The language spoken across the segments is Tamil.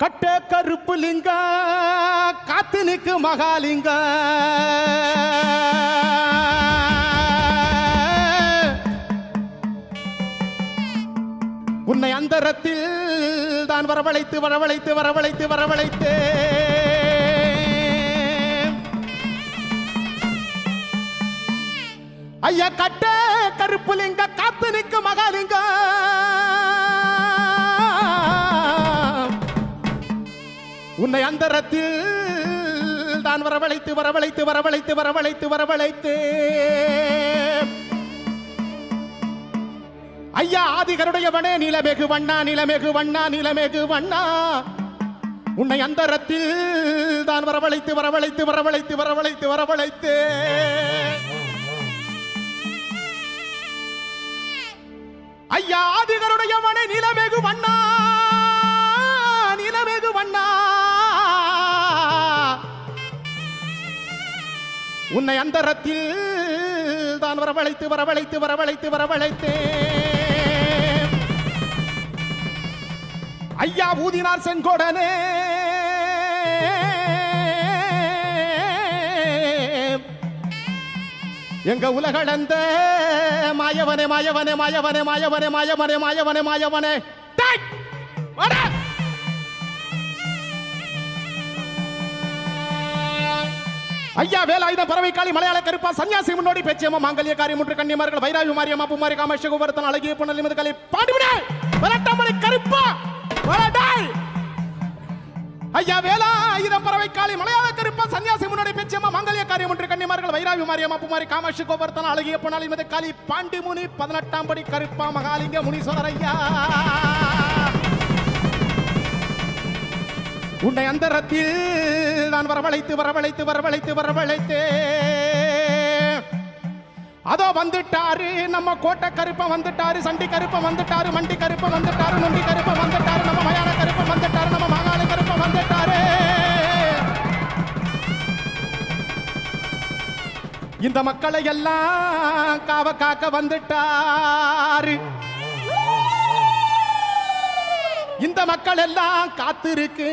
கட்ட கருப்பு லிங்க காத்து மகாலிங்க. உன்னை அந்தரத்தில் தான் வரவழைத்து வரவழைத்து வரவழைத்து வரவழைத்து. ஐயா கட்ட கருப்பு லிங்க காத்து நிக்கு மகாலிங்கம் உன்னை அந்தரத்தில் தான் வரவழைத்து வரவழைத்து வரவழைத்து வரவழைத்து வரவழைத்து. ஐயா ஆதிகருடையவனே நிலமேகு வண்ணா நிலமேகு வண்ணா நிலமேகு வண்ணா. உன்னை அந்தரத்தில் தான் வரவழைத்து வரவழைத்து வரவழைத்து வரவழைத்து வரவழைத்து. ஐயா ஆதிகருடையவனே நிலமேகு வண்ணா. உன்னை அந்தரத்தில் தான் வரவழைத்து வரவழைத்து வரவழைத்து வரவழைத்தேன். ஐயா ஊதினார் செங்கோடனே. எங்க உலகளந்த மாயவனே மாயவனே மாயவனே மாயவனே மாயவனே மாயவனே மாயவனே. மாயவனே ஐயா வேலாயுத பறவை காளி மலையாள கருப்பா சன்னியாசி முன்னோடி பேச்சியம்மா மாங்கல்ய காரியம் முற்று கன்னிமார்கள் வைராவி மாரியம்மா பூமாரி காமேஷ குபரத்தன் அழகிய புனல் நிமித கலை பாடிவிடு வரட்டமலை கருப்பா வரடாய் ஐயா வேலாயுத பறவை காளி மலையாள கருப்பா சன்னியாசி முன்னோடி பேச்சியம்மா மாங்கல்ய காரியம் முற்று கன்னிமார்கள் வைராவி மாரியம்மா பூமாரி காமேஷ குபரத்தன் அழகிய புனல் நிமித கலை பாண்டி முனி பதினெட்டாம் படி கருப்பா மகாலிங்க முனீஸ்வரர் ஐயா! உன்னை அந்தரத்தில் நான் வரவழைத்து வரவழைத்து வரவழைத்து வரவழைத்தே அதோ வந்துட்டாரு நம்ம கோட்டை கருப்ப வந்துட்டாரு சண்டி கருப்ப வந்துட்டாரு மண்டி கருப்ப வந்துட்டாரு நொண்டி கருப்ப வந்துட்டாரு நம்ம மயான கருப்ப வந்துட்டாரு நம்ம மகால கருப்ப வந்துட்டாரு. இந்த மக்களை எல்லாம் காவ காக்க வந்துட்டாரு. இந்த மக்கள் எல்லாம் காத்திருக்கு.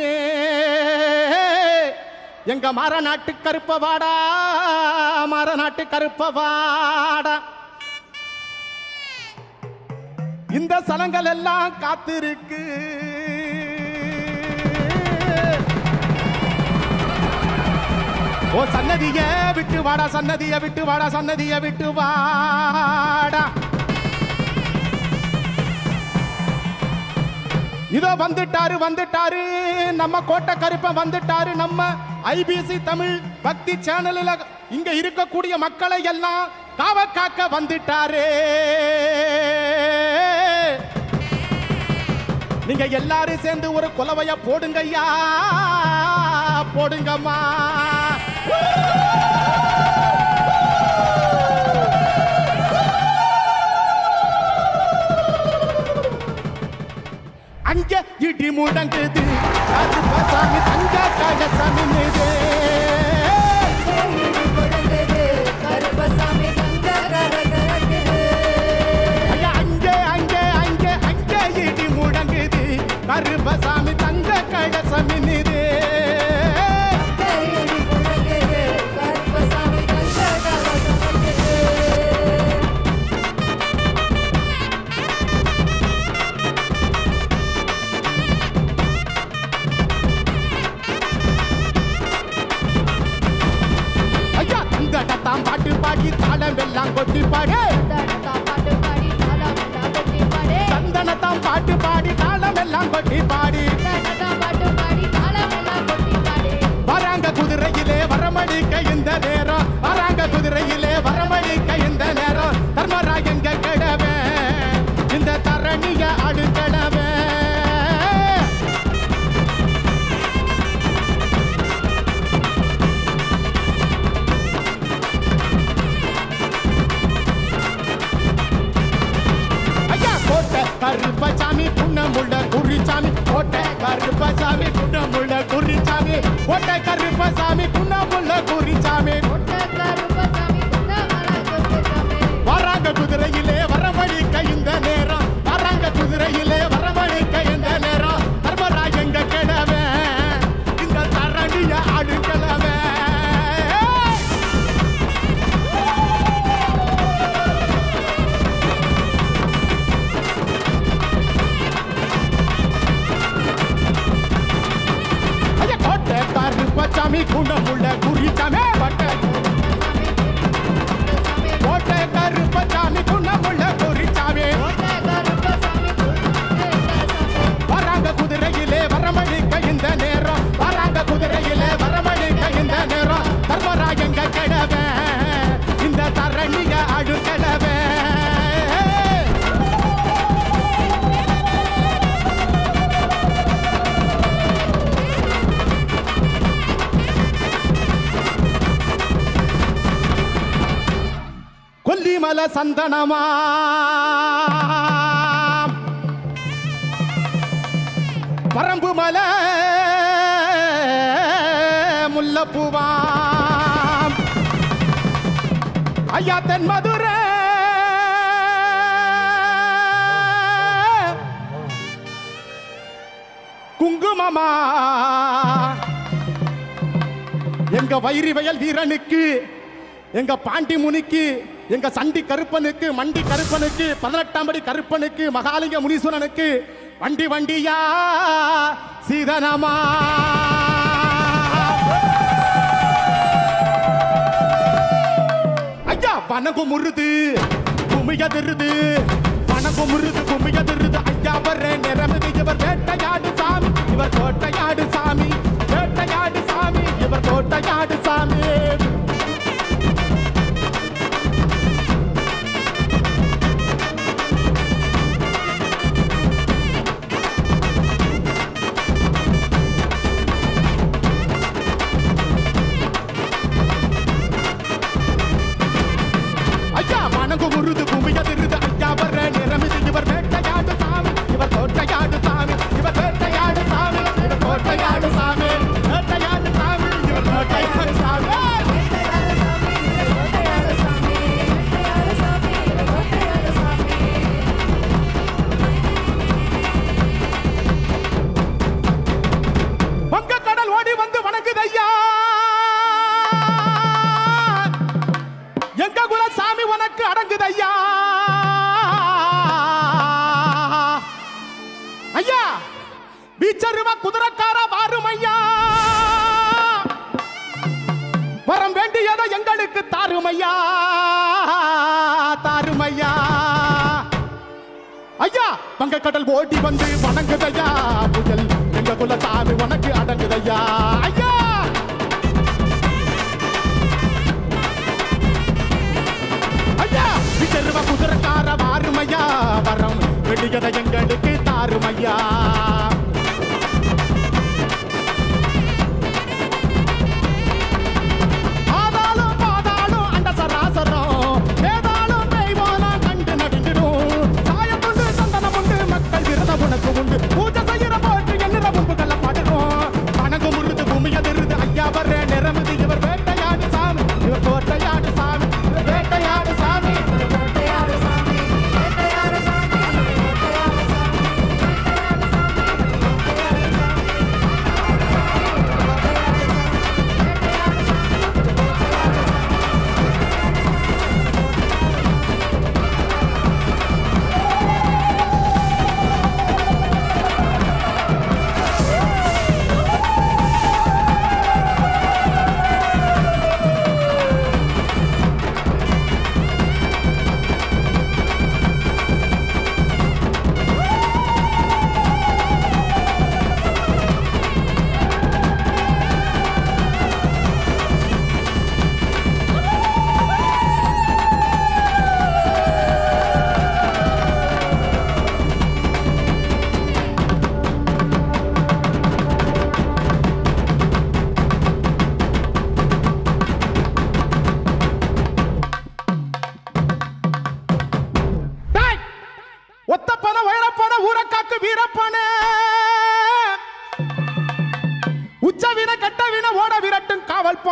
எங்க மரநாட்டு கருப்பவாடா மரநாட்டு கருப்பவாடா. இந்த சலங்கள் எல்லாம் காத்திருக்கு. ஓ சன்னதிய விட்டு வாடா சன்னதிய விட்டு வாடா சன்னதிய விட்டு வாடா. இதோ வந்துட்டாரு வந்துட்டாரு. நம்ம கோட்டை கருப்பன் வந்துட்டாரு. நம்ம ஐபிசி தமிழ் பக்தி சேனலில் இங்க இருக்கக்கூடிய மக்களை எல்லாம் காவ காக்க வந்துட்டாரு. நீங்க எல்லாரும் சேர்ந்து ஒரு குலவைய போடுங்கய்யா. போடுங்கம்மா. இடி முடங்குது. அது பசாமி தங்க சாமி கருப்பசாமி இந்த நேரம். வராங்க குதிரையிலே வரமளிக்க இந்த நேரம். தர்மராஜங்க கிடவே இந்த தரணிய அடுக்கடவே. கருப்பசாமி புண்ணமுள்ள குறிச்சாமி. கோட்டை கருப்பசாமி புண்ணமுள்ள ஒட்டை கோட்டை கருப்பசாமி புண்ணமுள்ள குறிச்சாமி வராங்க குதிரையிலே வரவழிக்க இந்த நேரம். வராங்க குதிரையிலே கொல்லிமல சந்தனமா? பரம்பு மல முல்லப்பூவாம் ஐயா தென் மதுரை. குங்குமமா? எங்க வைரி வயல் வீரனுக்கு எங்க பாண்டி முனிக்கு எங்க சண்டி கருப்பனுக்கு மண்டி கருப்பனுக்கு பதினெட்டாம் படி கருப்பனுக்கு மகாலிங்க முனீஸ்வரனுக்கு வண்டி வண்டியா சீதனமா? ஐயா வனகு முருது குமியதிருது வனகு முருது குமியதிருது ஐயா வர நிறமிது இவர் வேட்டையாடு சாமி இவர் கோட்டையாடு சாமி. வேட்டையாடு சாமி இவர் கோட்டையாடு சாமி. எனக்கு தாருமையா தாருமையா. ஐயா வங்கக்கடல் ஓடி வந்து வணங்குதையா. புயல் எங்க குல சாமி உனக்கு அடங்குதையா. ஐயா! ஐயா விஜருவ குதிரக்கார வாருமையா. வரம் வெடிகத எங்களுக்கு தாருமையா.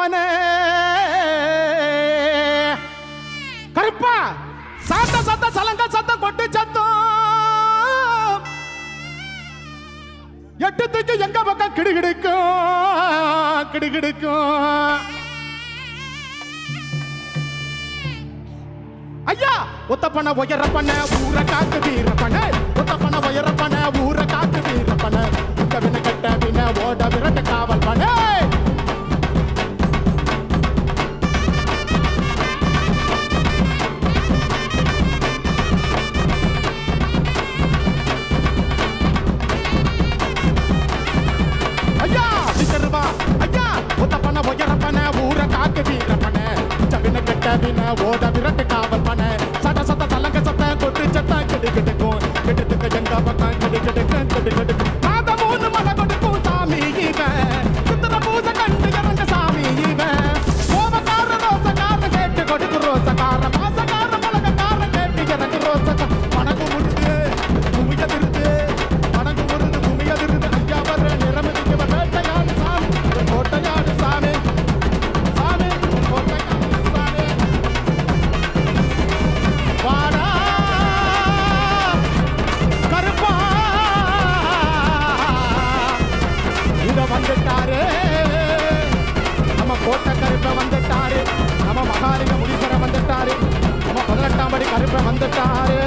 காவல் கருப்பா. சாத்த சத்த சலங்க சத்தம் கொட்டு சத்தம். எட்டு தூக்கி எங்க பக்கம் கிடுகிடுக்கும் கிடுகிடுக்கும் ஐயா ஒத்தப்பன பண்ண ஊர காத்து வீர பண்ண உயரப்பன ஊர காத்து வீரப்பன. பண்ண கட்ட வின ஓட விரட்ட காவல் பண்ண. உத்தப்பன உயரப்பன ஊர காக்கு வீரப்பன. சவின கெட்டவின ஓட விரட்டு காவல் பன சட சத்த தலங்க சத்த கொட்டு சத்த கிடு கிடுக்கும் கிடுத்துக்கு எங்க பக்கம் கிடு கிடுக்கு வந்துட்டாரு நம்ம கோட்டை கருப்பை வந்துட்டாரு. நம்ம மகாலிங்க முடிசர வந்துட்டாரு. நம்ம பதினெட்டாம் படி கருப்பை வந்துட்டாரு.